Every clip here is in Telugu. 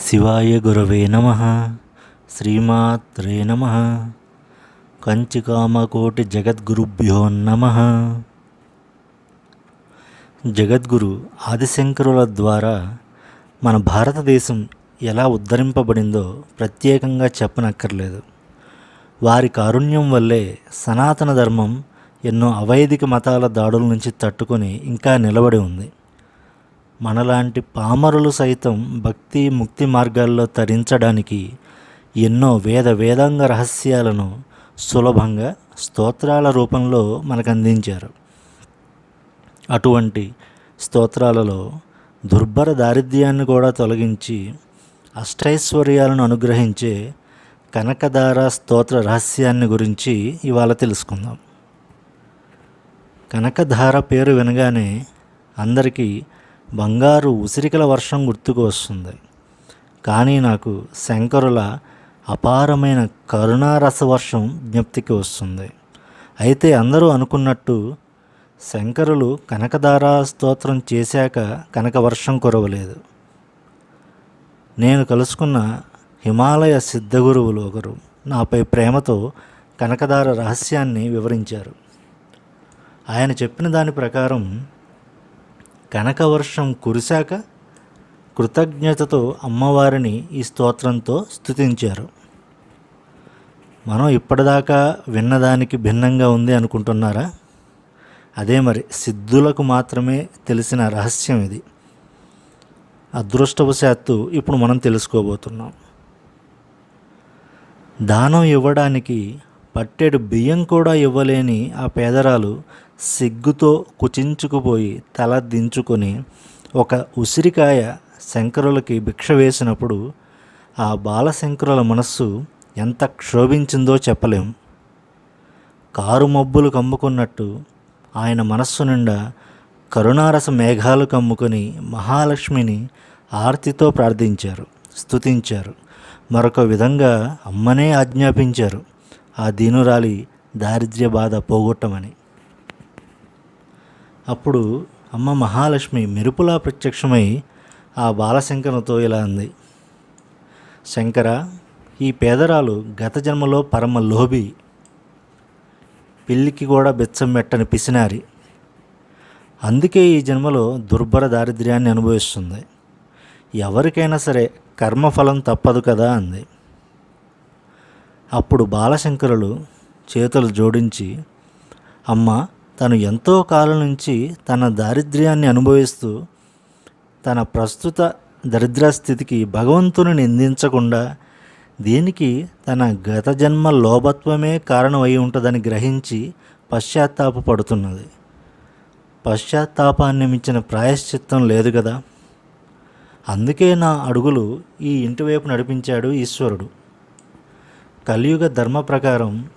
శివాయ గురవే నమ. శ్రీమాత్రే నమ. కంచికామకోటి జగద్గురుభ్యో నమ. జగద్గురు ఆదిశంకరుల ద్వారా మన భారతదేశం ఎలా ఉద్ధరింపబడిందో ప్రత్యేకంగా చెప్పనక్కర్లేదు. వారి కారుణ్యం వల్లే సనాతన ధర్మం ఎన్నో అవైదిక మతాల దాడుల నుంచి తట్టుకొని ఇంకా నిలబడి ఉంది. మనలాంటి పామరులు సైతం భక్తి ముక్తి మార్గాల్లో తరించడానికి ఎన్నో వేద వేదాంగ రహస్యాలను సులభంగా స్తోత్రాల రూపంలో మనకు అందించారు అటువంటి స్తోత్రాలలో దుర్భర దారిద్ర్యాన్ని కూడా తొలగించి అష్టైశ్వర్యాలను అనుగ్రహించే కనకదార స్తోత్ర రహస్యాన్ని గురించి ఇవాళ తెలుసుకుందాం. కనకధార పేరు వినగానే అందరికీ బంగారు ఉసిరికల వర్షం గుర్తుకు వస్తుంది. కానీ నాకు శంకరుల అపారమైన కరుణారస వర్షం జ్ఞప్తికి వస్తుంది. అయితే అందరూ అనుకున్నట్టు శంకరులు కనకదారా స్తోత్రం చేశాక కనక వర్షం కురవలేదు. నేను కలుసుకున్న హిమాలయ సిద్ధగురువులు ఒకరు నాపై ప్రేమతో కనకదార రహస్యాన్ని వివరించారు. ఆయన చెప్పిన దాని ప్రకారం కనకవర్షం కురిశాక కృతజ్ఞతతో అమ్మవారిని ఈ స్తోత్రంతో స్తుతించారు. మనం ఇప్పటిదాకా విన్నదానికి భిన్నంగా ఉంది అనుకుంటున్నారా? అదే మరి సిద్ధులకు మాత్రమే తెలిసిన రహస్యం ఇది. అదృష్టవశాత్తు ఇప్పుడు మనం తెలుసుకోబోతున్నాం. దానం ఇవ్వడానికి పట్టెడు బియ్యం కూడా ఇవ్వలేని ఆ పేదరాలు సిగ్గుతో కుచించుకుపోయి తల దించుకొని ఒక ఉసిరికాయ శంకరులకి భిక్ష వేసినప్పుడు ఆ బాలశంకరుల మనస్సు ఎంత క్షోభించిందో చెప్పలేం. కారు మబ్బులు కమ్ముకున్నట్టు ఆయన మనస్సు నిండా కరుణారస మేఘాలు కమ్ముకొని మహాలక్ష్మిని ఆర్తితో ప్రార్థించారు స్తుతించారు. మరొక విధంగా అమ్మనే ఆజ్ఞాపించారు. ఆ దీనురాలి దారిద్ర్య బాధ పోగొట్టమని. అప్పుడు అమ్మ మహాలక్ష్మి మెరుపులా ప్రత్యక్షమై ఆ బాలశంకరతో ఇలా అంది. శంకర ఈ పేదరాలు గత జన్మలో పరమ లోభి. పిల్లికి కూడా బెచ్చం పెట్టని పిసినారి. అందుకే ఈ జన్మలో దుర్భర దారిద్ర్యాన్ని అనుభవిస్తుంది. ఎవరికైనా సరే కర్మఫలం తప్పదు కదా అంది. అప్పుడు బాలశంకరులు చేతులు జోడించి అమ్మ తను ఎంతో కాలం నుంచి తన దారిద్ర్యాన్ని అనుభవిస్తూ తన ప్రస్తుత దరిద్ర స్థితికి భగవంతుని నిందించకుండా దీనికి తన గత జన్మ లోభత్వమే కారణమై ఉంటుందని గ్రహించి పశ్చాత్తాపడుతున్నది పశ్చాత్తాపాన్ని మించిన ప్రాయశ్చిత్తం లేదు కదా? అందుకే నా అడుగులు ఈ ఇంటి వైపు నడిపించాడు ఈశ్వరుడు. కలియుగ ధర్మ ప్రకారం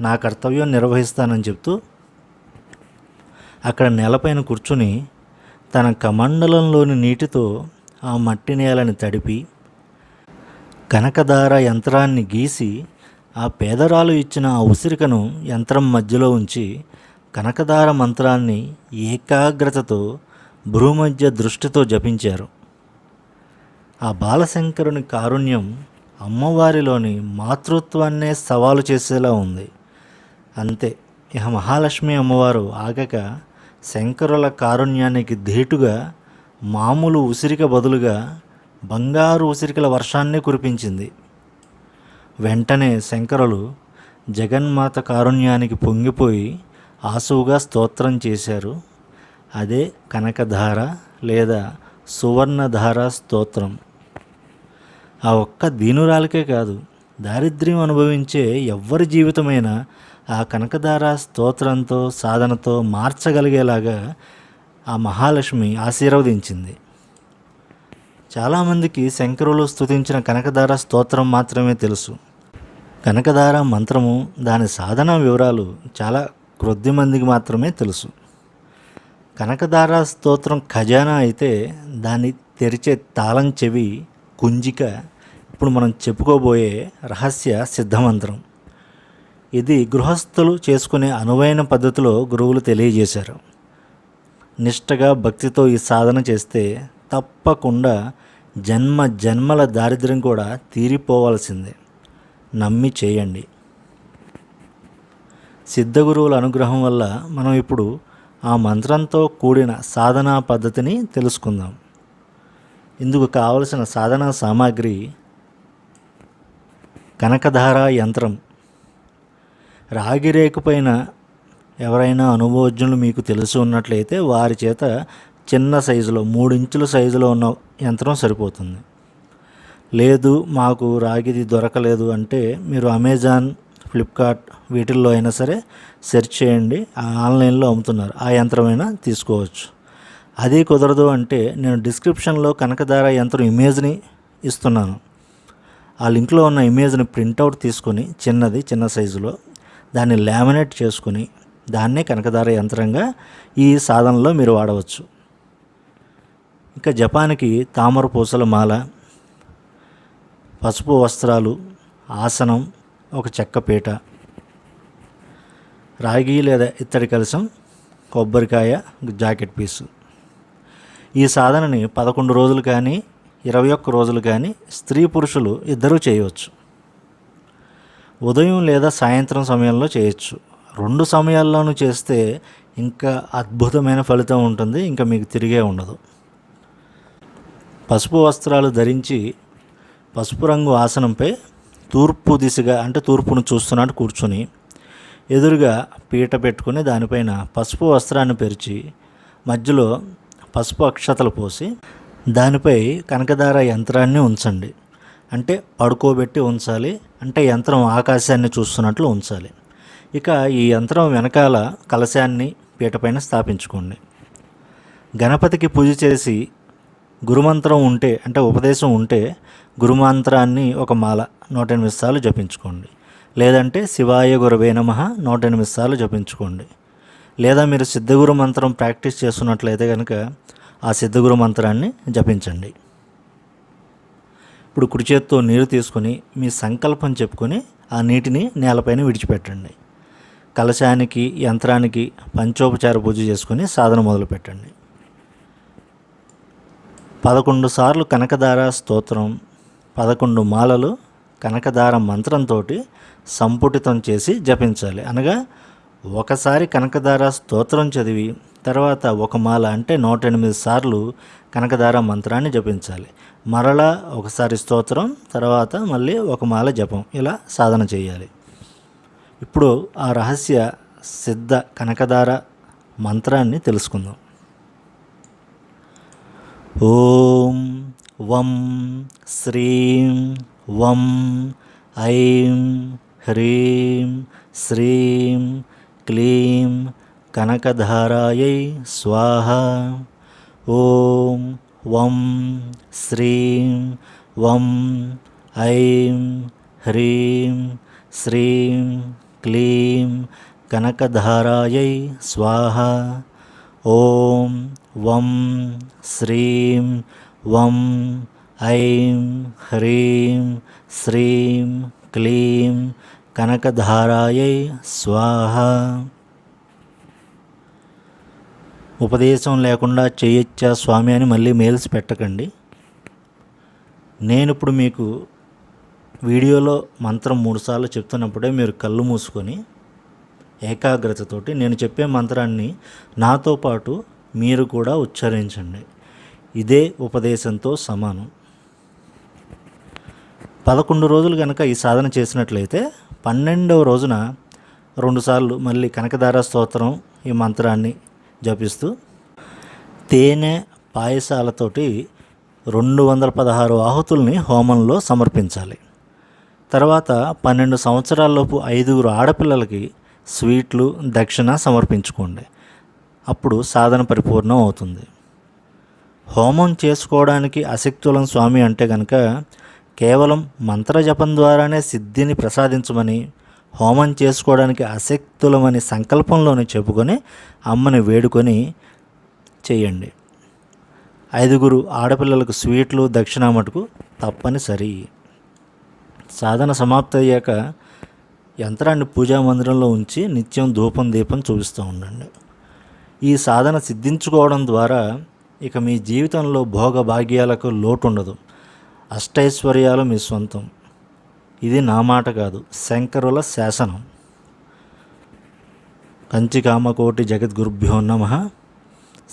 నా కర్తవ్యం నిర్వహిస్తానని చెప్తూ అక్కడ నేలపైన కూర్చుని తన కమండలంలోని నీటితో ఆ మట్టి నేలని తడిపి కనకదార యంత్రాన్ని గీసి ఆ పేదరాలు ఇచ్చిన ఆ ఉసిరికను యంత్రం మధ్యలో ఉంచి కనకదార మంత్రాన్ని ఏకాగ్రతతో భ్రూమధ్య దృష్టితో జపించారు. ఆ బాలశంకరుని కారుణ్యం అమ్మవారిలోని మాతృత్వాన్నే సవాలు చేసేలా ఉంది. అంతే. ఇక మహాలక్ష్మి అమ్మవారు ఆగక శంకరుల కారుణ్యానికి ధీటుగా మామూలు ఉసిరిక బదులుగా బంగారు ఉసిరికల వర్షాన్ని కురిపించింది. వెంటనే శంకరులు జగన్మాత కారుణ్యానికి పొంగిపోయి ఆసువుగా స్తోత్రం చేశారు. అదే కనకధార లేదా సువర్ణధార స్తోత్రం. ఆ ఒక్క దీనురాలకే కాదు దారిద్ర్యం అనుభవించే ఎవ్వరి జీవితమైనా ఆ కనకధార స్తోత్రంతో సాధనతో మార్చగలిగేలాగా ఆ మహాలక్ష్మి ఆశీర్వదించింది. చాలామందికి శంకరులు స్తుతించిన కనకధార స్తోత్రం మాత్రమే తెలుసు. కనకధార మంత్రము దాని సాధన వివరాలు చాలా కొద్ది మందికి మాత్రమే తెలుసు. కనకధార స్తోత్రం ఖజానా అయితే దాన్ని తెరిచే తాళం చెవి కుంజిక ఇప్పుడు మనం చెప్పుకోబోయే రహస్య సిద్ధమంత్రం. ఇది గృహస్థులు చేసుకునే అనువైన పద్ధతిలో గురువులు తెలియజేశారు. నిష్టగా భక్తితో ఈ సాధన చేస్తే తప్పకుండా జన్మ జన్మల దారిద్ర్యం కూడా తీరిపోవాల్సిందే. నమ్మి చేయండి. సిద్ధగురువుల అనుగ్రహం వల్ల మనం ఇప్పుడు ఆ మంత్రంతో కూడిన సాధనా పద్ధతిని తెలుసుకుందాం. ఇందుకు కావలసిన సాధనా సామాగ్రి కనకధార యంత్రం రాగిరేకు పైన ఎవరైనా అనుభవజ్ఞులు మీకు తెలిసి ఉన్నట్లయితే వారి చేత చిన్న సైజులో మూడు ఇంచుల సైజులో ఉన్న యంత్రం సరిపోతుంది. లేదు మాకు రాగిది దొరకలేదు అంటే మీరు అమెజాన్ ఫ్లిప్కార్ట్ వీటిల్లో అయినా సరే సెర్చ్ చేయండి. ఆ ఆన్లైన్లో అమ్ముతున్నారు. ఆ యంత్రమైనా తీసుకోవచ్చు. అది కుదరదు అంటే నేను డిస్క్రిప్షన్లో కనకదార యంత్రం ఇమేజ్ని ఇస్తున్నాను. ఆ లింక్లో ఉన్న ఇమేజ్ని ప్రింటౌట్ తీసుకొని చిన్నది చిన్న సైజులో దాన్ని లామినేట్ చేసుకొని దాన్నే కనకదార యంత్రంగా ఈ సాధనలో మీరు వాడవచ్చు. ఇంకా జపాన్కి తామర పూసల మాల పసుపు వస్త్రాలు ఆసనం ఒక చెక్క పీట రాగి లేదా ఇత్తడి కలసం కొబ్బరికాయ జాకెట్ పీసు. ఈ సాధనని పదకొండు రోజులు కానీ ఇరవై ఒక్క రోజులు కానీ స్త్రీ పురుషులు ఇద్దరూ చేయవచ్చు. ఉదయం లేదా సాయంత్రం సమయంలో చేయొచ్చు. రెండు సమయాల్లోనూ చేస్తే ఇంకా అద్భుతమైన ఫలితం ఉంటుంది ఇంకా మీకు తిరిగే ఉండదు. పసుపు వస్త్రాలు ధరించి పసుపు రంగు ఆసనంపై తూర్పు దిశగా అంటే తూర్పును చూస్తున్నట్టు కూర్చొని ఎదురుగా పీట పెట్టుకుని దానిపైన పసుపు వస్త్రాన్ని పెరిచి మధ్యలో పసుపు అక్షతలు పోసి దానిపై కనకదార యంత్రాన్ని ఉంచండి. అంటే పడుకోబెట్టి ఉంచాలి అంటే యంత్రం ఆకాశాన్ని చూస్తున్నట్లు ఉంచాలి. ఇక ఈ యంత్రం వెనకాల కలశాన్ని పీటపైన స్థాపించుకోండి. గణపతికి పూజ చేసి గురుమంత్రం ఉంటే అంటే ఉపదేశం ఉంటే గురుమంత్రాన్ని ఒక మాల నూట ఎనిమిది సార్లు జపించుకోండి. లేదంటే శివాయ గురవే నమ నూట ఎనిమిది సార్లు జపించుకోండి. లేదా మీరు సిద్ధగురు మంత్రం ప్రాక్టీస్ చేస్తున్నట్లయితే కనుక ఆ సిద్ధగురు మంత్రాన్ని జపించండి. ఇప్పుడు కుడి చేత్తో నీరు తీసుకొని మీ సంకల్పం చెప్పుకొని ఆ నీటిని నేలపైన విడిచిపెట్టండి. కలశానికి యంత్రానికి పంచోపచార పూజ చేసుకొని సాధన మొదలుపెట్టండి. పదకొండు సార్లు కనకదార స్తోత్రం పదకొండు మాలలు కనకదార మంత్రంతో సంపుటితం చేసి జపించాలి. అనగా ఒకసారి కనకదార స్తోత్రం చదివి తర్వాత ఒక మాల అంటే నూట ఎనిమిది సార్లు కనకదార మంత్రాన్ని జపించాలి. మరలా ఒకసారి స్తోత్రం తర్వాత మళ్ళీ ఒక మాల జపం. ఇలా సాధన చేయాలి. ఇప్పుడు ఆ రహస్య సిద్ధ కనకదార మంత్రాన్ని తెలుసుకుందాం. ఓం వం శ్రీం వం ఐం హ్రీం శ్రీం క్లీం కనకధారాయై స్వాహ. ఓం వం శ్రీం వం ఐం హ్రీం శ్రీం క్లీం కనకధారాయై స్వాహ. ఓం వం శ్రీం వం ఐం హ్రీం శ్రీం క్లీం కనకధారాయై స్వాహ. ఉపదేశం లేకుండా చేయొచ్చా స్వామి అని మళ్ళీ మెయిల్స్ పెట్టకండి. నేను ఇప్పుడు మీకు వీడియోలో మంత్రం మూడుసార్లు చెప్తున్నప్పుడే మీరు కళ్ళు మూసుకొని ఏకాగ్రతతోటి నేను చెప్పే మంత్రాన్ని నాతో పాటు మీరు కూడా ఉచ్చరించండి. ఇదే ఉపదేశంతో సమానం. పదకొండు రోజులు కనుక ఈ సాధన చేసినట్లయితే పన్నెండవ రోజున రెండుసార్లు మళ్ళీ కనకదార స్తోత్రం ఈ మంత్రాన్ని జపిస్తూ తేనె పాయసాలతోటి రెండు వందల పదహారు ఆహుతుల్ని హోమంలో సమర్పించాలి. తర్వాత పన్నెండు సంవత్సరాలలోపు ఐదుగురు ఆడపిల్లలకి స్వీట్లు దక్షిణ సమర్పించుకోండి. అప్పుడు సాధన పరిపూర్ణం అవుతుంది. హోమం చేసుకోవడానికి అశక్తులం స్వామి అంటే కనుక కేవలం మంత్రజపం ద్వారానే సిద్ధిని ప్రసాదించమని హోమం చేసుకోవడానికి అశక్తులమని సంకల్పంలోనే చెప్పుకొని అమ్మని వేడుకొని చేయండి. ఐదుగురు ఆడపిల్లలకు స్వీట్లు దక్షిణ మటుకు తప్పనిసరి. సాధన సమాప్తి అయ్యాక యంత్రాన్ని పూజా మందిరంలో ఉంచి నిత్యం ధూపం దీపం చూపిస్తూ ఉండండి. ఈ సాధన సిద్ధించుకోవడం ద్వారా ఇక మీ జీవితంలో భోగ భాగ్యాలకు లోటు ఉండదు అష్టైశ్వర్యాలు మీ సొంతం. ఇది నా మాట కాదు శంకరుల శాసనం. కంచికామకోటి జగద్గురుభ్యో నమ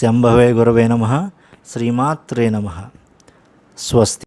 శంభవే గురవే నమ శ్రీమాత్రే నమ. స్వస్తి.